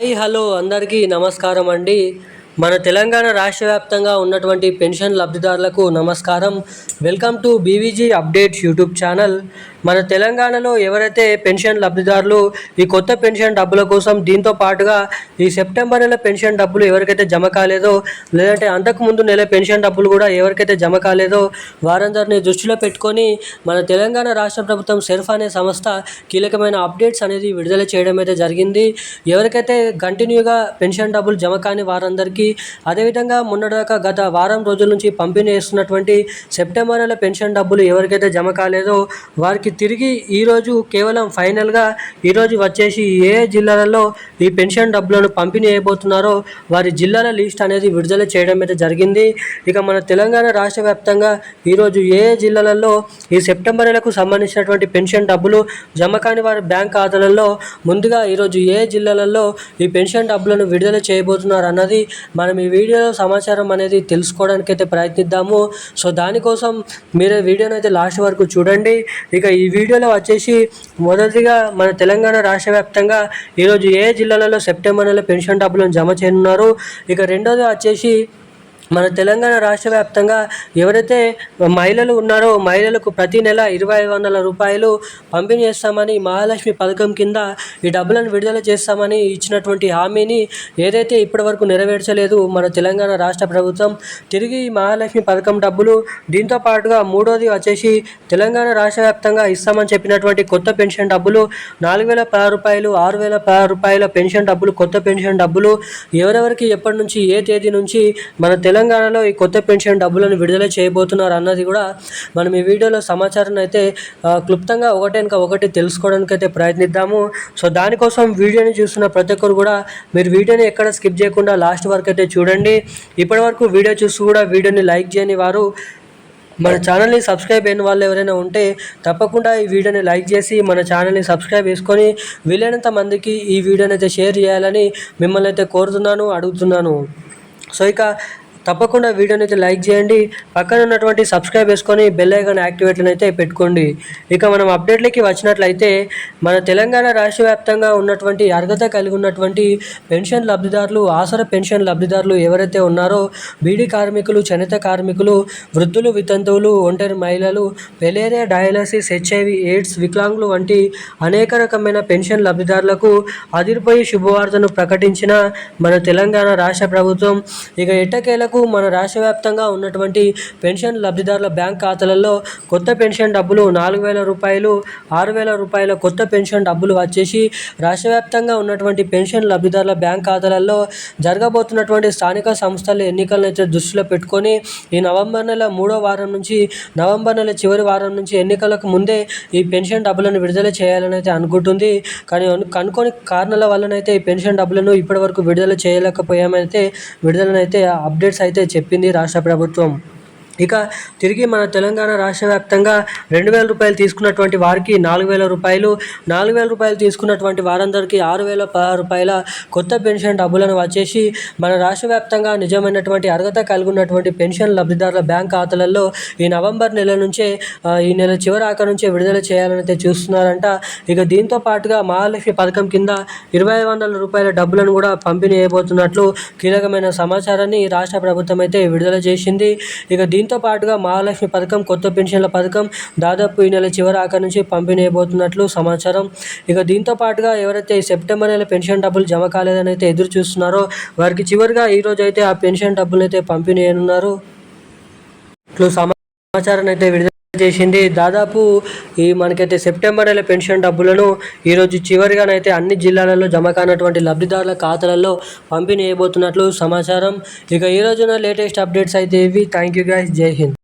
Hi hello అందరికీ నమస్కారం అండి. మన తెలంగాణ రాష్ట్ర వ్యాప్తంగా ఉన్నటువంటి పెన్షన్ లబ్ధిదారులకు నమస్కారం. Welcome to BVG updates YouTube channel. మన తెలంగాణలో ఎవరైతే పెన్షన్ లబ్ధిదారులు ఈ కొత్త పెన్షన్ డబ్బుల కోసం దీంతో పాటుగా ఈ సెప్టెంబర్ నెల పెన్షన్ డబ్బులు ఎవరికైతే జమ కాలేదో లేదంటే అంతకుముందు నెల పెన్షన్ డబ్బులు కూడా ఎవరికైతే జమ కాలేదో వారందరినీ దృష్టిలో పెట్టుకొని మన తెలంగాణ రాష్ట్ర ప్రభుత్వం సెర్ఫ్ అనే సంస్థ కీలకమైన అప్డేట్స్ అనేది విడుదల చేయడం అయితే జరిగింది. ఎవరికైతే కంటిన్యూగా పెన్షన్ డబ్బులు జమ కాని వారందరికీ అదేవిధంగా మొన్నటిదాకా గత వారం రోజుల నుంచి పంపిణీ చేస్తున్నటువంటి సెప్టెంబర్ నెల పెన్షన్ డబ్బులు ఎవరికైతే జమ కాలేదో వారికి తిరిగి ఈరోజు కేవలం ఫైనల్గా ఈరోజు వచ్చేసి ఏ జిల్లాలలో ఈ పెన్షన్ డబ్బులను పంపిణీ చేయబోతున్నారో వారి జిల్లాల లిస్ట్ అనేది విడుదల చేయడం అయితే జరిగింది. ఇక మన తెలంగాణ రాష్ట్ర వ్యాప్తంగా ఈరోజు ఏ ఏ జిల్లాలలో ఈ సెప్టెంబర్ నెలకు సంబంధించినటువంటి పెన్షన్ డబ్బులు జమ కాని వారి బ్యాంక్ ఖాతాలలో ముందుగా ఈరోజు ఏ జిల్లాలలో ఈ పెన్షన్ డబ్బులను విడుదల చేయబోతున్నారు అన్నది మనం ఈ వీడియోలో సమాచారం అనేది తెలుసుకోవడానికి అయితే ప్రయత్నిద్దాము. సో దానికోసం మీరు వీడియోని అయితే లాస్ట్ వరకు చూడండి. ఇక ఈ ఈ వీడియోలో వచ్చేసి మొదటిగా మన తెలంగాణ రాష్ట్ర వ్యాప్తంగా ఈరోజు ఏ జిల్లాలలో సెప్టెంబర్ నెల పెన్షన్ డబ్బులను జమ చేయనున్నారు. ఇక రెండోది వచ్చేసి మన తెలంగాణ రాష్ట్ర వ్యాప్తంగా ఎవరైతే మహిళలు ఉన్నారో మహిళలకు ప్రతి నెల ఇరవై ఐదు వందల రూపాయలు పంపిణీ చేస్తామని మహాలక్ష్మి పథకం కింద ఈ డబ్బులను విడుదల చేస్తామని ఇచ్చినటువంటి హామీని ఏదైతే ఇప్పటివరకు నెరవేర్చలేదు మన తెలంగాణ రాష్ట్ర ప్రభుత్వం తిరిగి ఈ మహాలక్ష్మి పథకం డబ్బులు దీంతో పాటుగా మూడోది వచ్చేసి తెలంగాణ రాష్ట్ర వ్యాప్తంగా ఇస్తామని చెప్పినటువంటి కొత్త పెన్షన్ డబ్బులు నాలుగు వేల పది రూపాయలు ఆరు వేల పది రూపాయల పెన్షన్ డబ్బులు కొత్త పెన్షన్ డబ్బులు ఎవరెవరికి ఎప్పటి నుంచి ఏ తేదీ నుంచి మన తెలంగాణలో ఈ కొత్త పెన్షన్ డబ్బులను విడుదల చేయబోతున్నారు అన్నది కూడా మనం ఈ వీడియోలో సమాచారం అయితే క్లుప్తంగా ఒకటే ఇంకా ఒకటి తెలుసుకోవడానికి అయితే ప్రయత్నిద్దాము. సో దానికోసం వీడియోని చూస్తున్న ప్రతి ఒక్కరు కూడా మీరు వీడియోని ఎక్కడ స్కిప్ చేయకుండా లాస్ట్ వరకు అయితే చూడండి. ఇప్పటివరకు వీడియో చూస్తూ కూడా వీడియోని లైక్ చేయని వారు మన ఛానల్ని సబ్స్క్రైబ్ అయిన వాళ్ళు ఎవరైనా ఉంటే తప్పకుండా ఈ వీడియోని లైక్ చేసి మన ఛానల్ని సబ్స్క్రైబ్ చేసుకొని వీలైనంత మందికి ఈ వీడియోని అయితే షేర్ చేయాలని మిమ్మల్ని అయితే కోరుతున్నాను అడుగుతున్నాను. సో ఇక తప్పకుండా వీడియోని అయితే లైక్ చేయండి. పక్కన ఉన్నటువంటి సబ్స్క్రైబ్ చేసుకొని బెల్ ఐకాన్ యాక్టివేట్లను అయితే పెట్టుకోండి. ఇక మనం అప్డేట్లకి వచ్చినట్లయితే మన తెలంగాణ రాష్ట్ర వ్యాప్తంగా ఉన్నటువంటి అర్హత కలిగి ఉన్నటువంటి పెన్షన్ లబ్ధిదారులు ఆసర పెన్షన్ లబ్ధిదారులు ఎవరైతే ఉన్నారో బీడీ కార్మికులు చనిత కార్మికులు వృద్ధులు వితంతువులు ఒంటరి మహిళలు పెలేరియా డయాలసిస్ హెచ్ఐవి ఎయిడ్స్ వికలాంగులు వంటి అనేక రకమైన పెన్షన్ లబ్ధిదారులకు అదిరిపోయి శుభవార్తను ప్రకటించిన మన తెలంగాణ రాష్ట్ర ప్రభుత్వం. ఇక ఎట్టకేలకు మన రాష్ట్ర వ్యాప్తంగా ఉన్నటువంటి పెన్షన్ లబ్ధిదారుల బ్యాంక్ ఖాతాలలో కొత్త పెన్షన్ డబ్బులు నాలుగు వేల రూపాయలు ఆరు వేల రూపాయల కొత్త పెన్షన్ డబ్బులు వచ్చేసి రాష్ట్ర వ్యాప్తంగా ఉన్నటువంటి పెన్షన్ లబ్ధిదారుల బ్యాంక్ ఖాతాలలో జరగబోతున్నటువంటి స్థానిక సంస్థల ఎన్నికలను అయితే దృష్టిలో పెట్టుకొని ఈ నవంబర్ నెల మూడో వారం నుంచి నవంబర్ నెల చివరి వారం నుంచి ఎన్నికలకు ముందే ఈ పెన్షన్ డబ్బులను విడుదల చేయాలని అయితే అనుకుంటుంది. కానీ కనుకొని కారణాల వల్లనైతే ఈ పెన్షన్ డబ్బులను ఇప్పటివరకు విడుదల చేయలేకపోయామైతే విడుదలనైతే అప్డేట్స్ అయితే చెప్పింది రాష్ట్ర ప్రభుత్వం. ఇక తిరిగి మన తెలంగాణ రాష్ట్ర వ్యాప్తంగా రెండు వేల రూపాయలు తీసుకున్నటువంటి వారికి నాలుగు వేల రూపాయలు నాలుగు వేల రూపాయలు తీసుకున్నటువంటి వారందరికీ ఆరు వేల రూపాయల కొత్త పెన్షన్ డబ్బులను వచ్చేసి మన రాష్ట్ర వ్యాప్తంగా నిజమైనటువంటి అర్హత కలిగి ఉన్నటువంటి పెన్షన్ లబ్ధిదారుల బ్యాంక్ ఖాతాలలో ఈ నవంబర్ నెల నుంచే ఈ నెల చివరి ఆఖరి నుంచే విడుదల చేయాలని అయితే చూస్తున్నారంట. ఇక దీంతో పాటుగా మహాలక్ష్మి పథకం కింద ఇరవై వందల రూపాయల డబ్బులను కూడా పంపిణీ చేయబోతున్నట్లు కీలకమైన సమాచారాన్ని రాష్ట్ర ప్రభుత్వం అయితే విడుదల చేసింది. ఇక దీని దీంతో పాటుగా మహాలక్ష్మి పథకం కొత్త పెన్షన్ల పథకం దాదాపు ఈ నెల చివరి ఆఖరి నుంచి పంపిణీ అయిపోతున్నట్లు సమాచారం. ఇక దీంతో పాటుగా ఎవరైతే సెప్టెంబర్ నెల పెన్షన్ డబ్బులు జమ కాలేదని అయితే ఎదురు చూస్తున్నారో వారికి చివరిగా ఈ అయితే ఆ పెన్షన్ డబ్బులు అయితే పంపిణీ చేయనున్నారు ఇట్లు సమాచారం అయితే విడుదల చేసింది. దాదాపు ఈ మనకైతే సెప్టెంబర్ నెల పెన్షన్ డబ్బులను ఈరోజు చివరిగానైతే అన్ని జిల్లాలలో జమ కానటువంటి లబ్ధిదారుల ఖాతాలలో పంపిణీ చేయబోతున్నట్లు సమాచారం. ఇక ఈ రోజున లేటెస్ట్ అప్డేట్స్ అయితే ఇవి. థ్యాంక్ యూ గైస్ జై హింద్.